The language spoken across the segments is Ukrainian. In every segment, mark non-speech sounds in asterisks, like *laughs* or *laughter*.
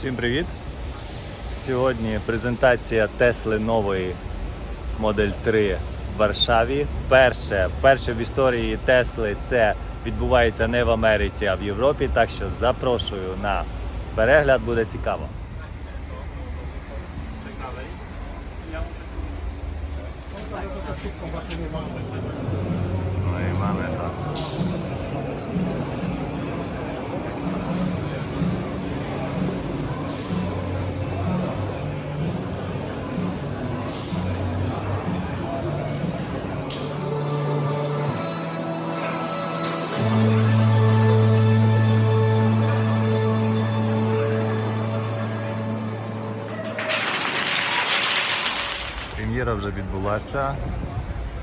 Всім привіт! Сьогодні презентація Тесли нової Модель 3 в Варшаві. Перше, перше в історії Тесли це відбувається не в Америці, а в Європі. Так що запрошую на перегляд, буде цікаво. No i mamy to. Прем'єра вже відбулася.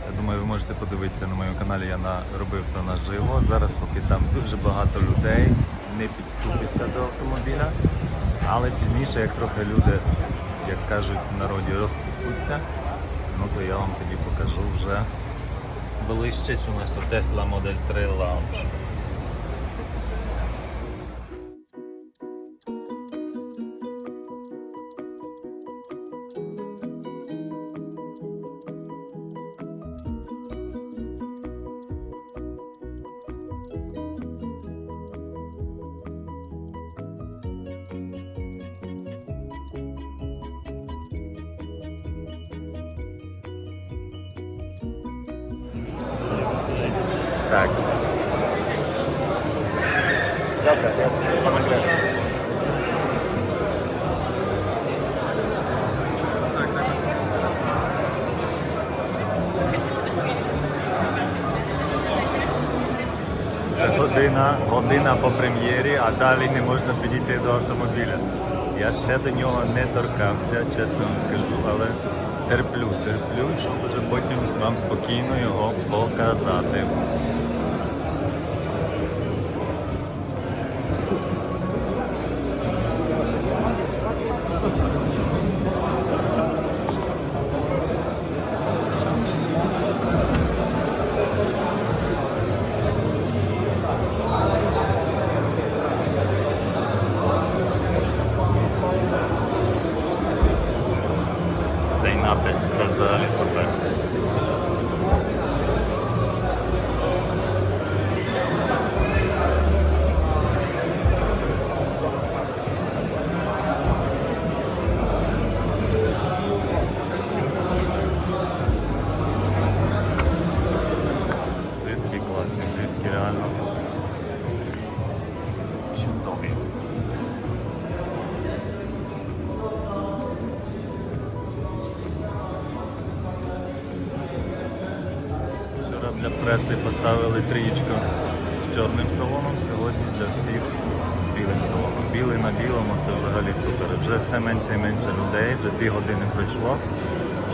Я думаю, ви можете подивитися на моєму каналі, я робив то наживо. Зараз поки там дуже багато людей, не підступися до автомобіля. Але пізніше, як трохи люди, як кажуть в народі, розсосуться, ну то я вам тоді покажу вже ближче, нас Tesla Model 3 Lounge. Так. Добре, добре. Це година, година по прем'єрі, а далі не можна підійти до автомобіля. Я ще до нього не торкався, чесно вам скажу, але терплю, терплю, щоб вже потім вам спокійно його показати. Преси поставили трієчку з чорним салоном, сьогодні для всіх з білим салоном. Білий на білому це взагалі супер. Вже все менше і менше людей, вже дві години пройшло.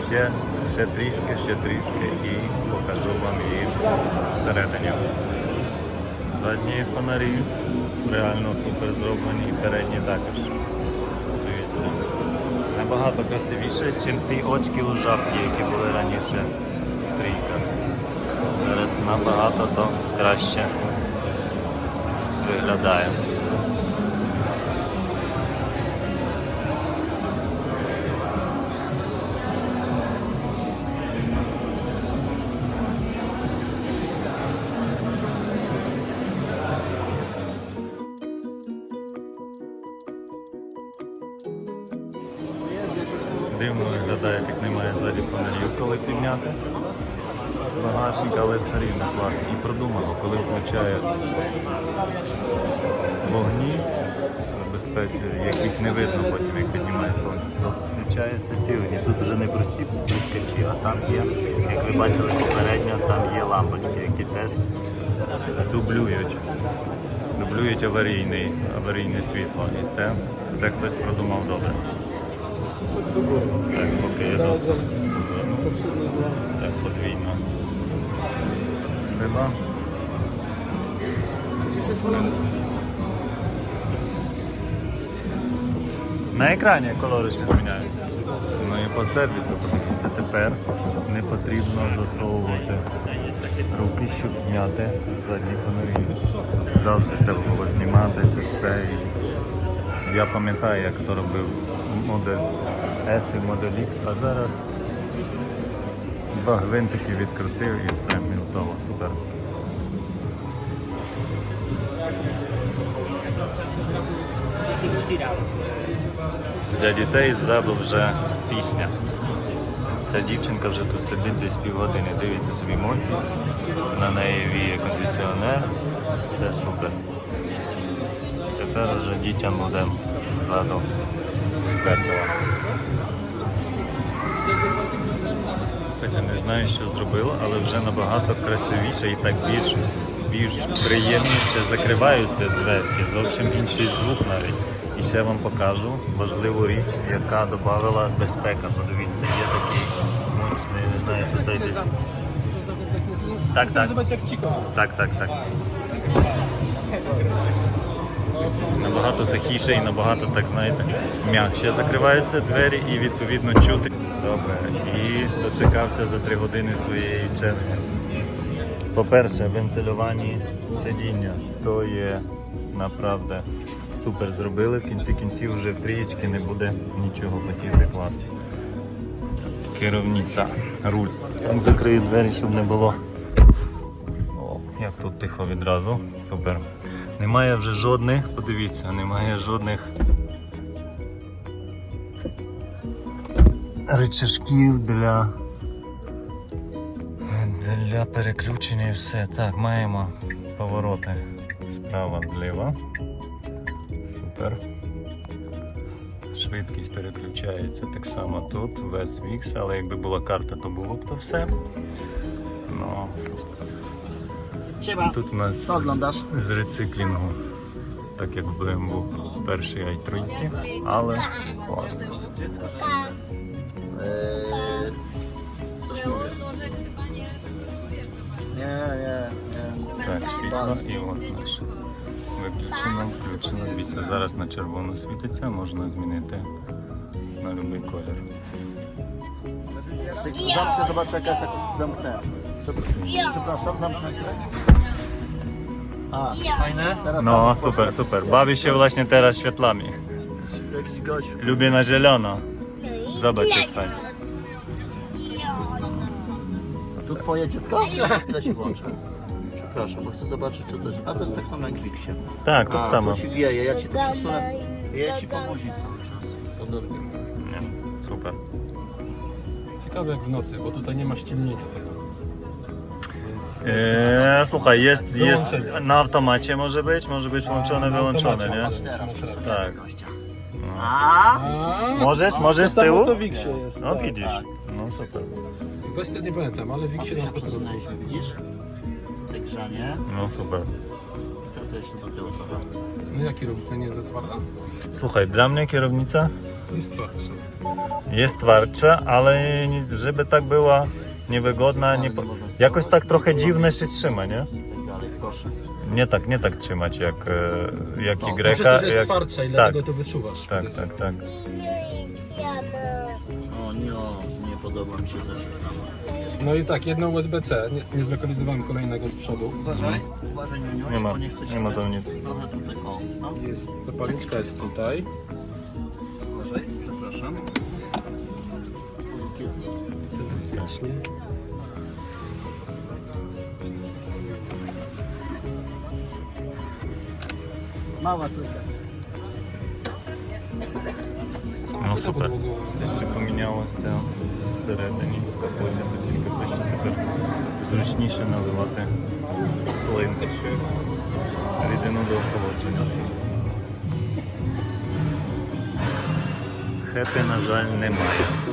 Ще, ще трішки, ще трішки і покажу вам її всередині. Задні фонарі реально супер зроблені передні також. Дивіться. Набагато красивіше, ніж ті очки у жабки, які були раніше в трійках. Набагато то краще виглядає. Дивно виглядає, як немає ззаді фонарів, коли підняти багажник, але все рівно класно. І продумано, коли включає вогні, забезпечує, яких не видно потім, як піднімається вогонь, включається цілення. Тут вже не прості блискачі, а там є, як ви бачили попередньо, там є лампочки, які теж дублюють. Дублюють аварійний, аварійне світло. І це, це хтось продумав добре. Так, поки є доступ. Так, подвійно. Сила. На екрані кольори ще зміняються. Ну і по сервісу подивіться. Тепер не потрібно засовувати руки, щоб зняти задні фонарі. Завжди треба було знімати це все і Я пам'ятаю, як хто робив модель S і модель X, а зараз два гвинтики відкрутив і все, і готово. Супер. Для дітей ззаду вже пісня. Ця дівчинка вже тут сидить десь півгодини, дивиться собі мульти, на неї віє кондиціонер, все супер. Тепер вже дітям буде ззаду весело. Хоча не знаю, що зробила, але вже набагато красивіше і так більш, більш приємніше закриваються дверки, зовсім інший звук навіть. І ще вам покажу важливу річ, яка додавала безпека. Подивіться, є такий мощний, не знаю, десь. Так, так. Так, так, так. Набагато тихіше і набагато, так знаєте, м'якше закриваються двері і відповідно чути. Добре. І дочекався за три години своєї черги. По-перше, вентилювані сидіння. То є направда супер зробили. В кінці кінців вже в трієчки не буде нічого хотіти класти. Керівниця, руль. Закрию двері, щоб не було. О, як тут тихо відразу. Супер. Немає вже жодних, подивіться, немає жодних рычажків для, для переключення і все. Так, маємо повороти справа вліво. Супер. Швидкість переключається так само тут, весь вікс, але якби була карта, то було б то все. Ну, Siema. Тут у нас Co oglądasz? з рециклінгу, так як блин був перший ай-тройці, але клас. Eee, coś mówię. Nie, nie, nie. Так, світло і от наш. Виключено, включено. Дивіться, зараз на червоно світиться, можна змінити на будь-який колір. Czekaj, Zamknę, zobaczę jaka jest jakoś zamknę. Przepr- Przepraszam, zamknę. A, Fajne? teraz No, tam super, super. Bawi się właśnie teraz światłami. Jakiś gość. Lubię na zielono. Zobacz jak fajnie. A tu twoje dziecko? Chwilę *laughs* się włączę. Przepraszam, bo chcę zobaczyć co to jest. A to jest tak samo jak w Wixie. Tak, A, tak samo. to ci wieje, ja ci to przesunę. Wieje ci po buzi cały czas. Podobnie. Nie, super. Ciekawe jak w nocy, bo tutaj nie ma ściemnienia tego. Eee, słuchaj, jest, jest Wyłączenie. na automacie może być, może być włączone, na wyłączone, automacie. nie? Patrz teraz, przesunę Tak. No. A, Możesz, możesz z to samo tyłu? co w jest. No tak. widzisz. No super. Kwestię nie pamiętam, ale w Wixie na się 100%. przesunęliśmy, widzisz? Wygrzanie. No super. I to, to jeszcze do tyłu trochę. No jak kierownica nie jest za twarda? Słuchaj, dla mnie kierownica Jest twardsza. jest twardsza, ale żeby tak była niewygodna, nie, po- jakoś tak trochę dziwne się trzyma, nie? I tak dalej, proszę. Nie tak, nie tak trzymać jak, e, jak No, Y. Myślę, że jest jak, i tak. dlatego to wyczuwasz. tak, tak, tak. O nie, nie podoba mi się też. No i tak, jedno USB-C, nie, nie zlokalizowałem kolejnego z przodu. Uważaj, uważaj Nie ma, bo nie ma tak tam nic. Trochę tutaj, o, no. Jest zapalniczka jest tutaj. Uważaj, przepraszam. Delikatnie. Mała trójka. No super. Jeszcze помінялося всередині капоті, то тільки ближче тепер зручніше наливати плин рідину до охолодження. Хепі, на жаль, немає.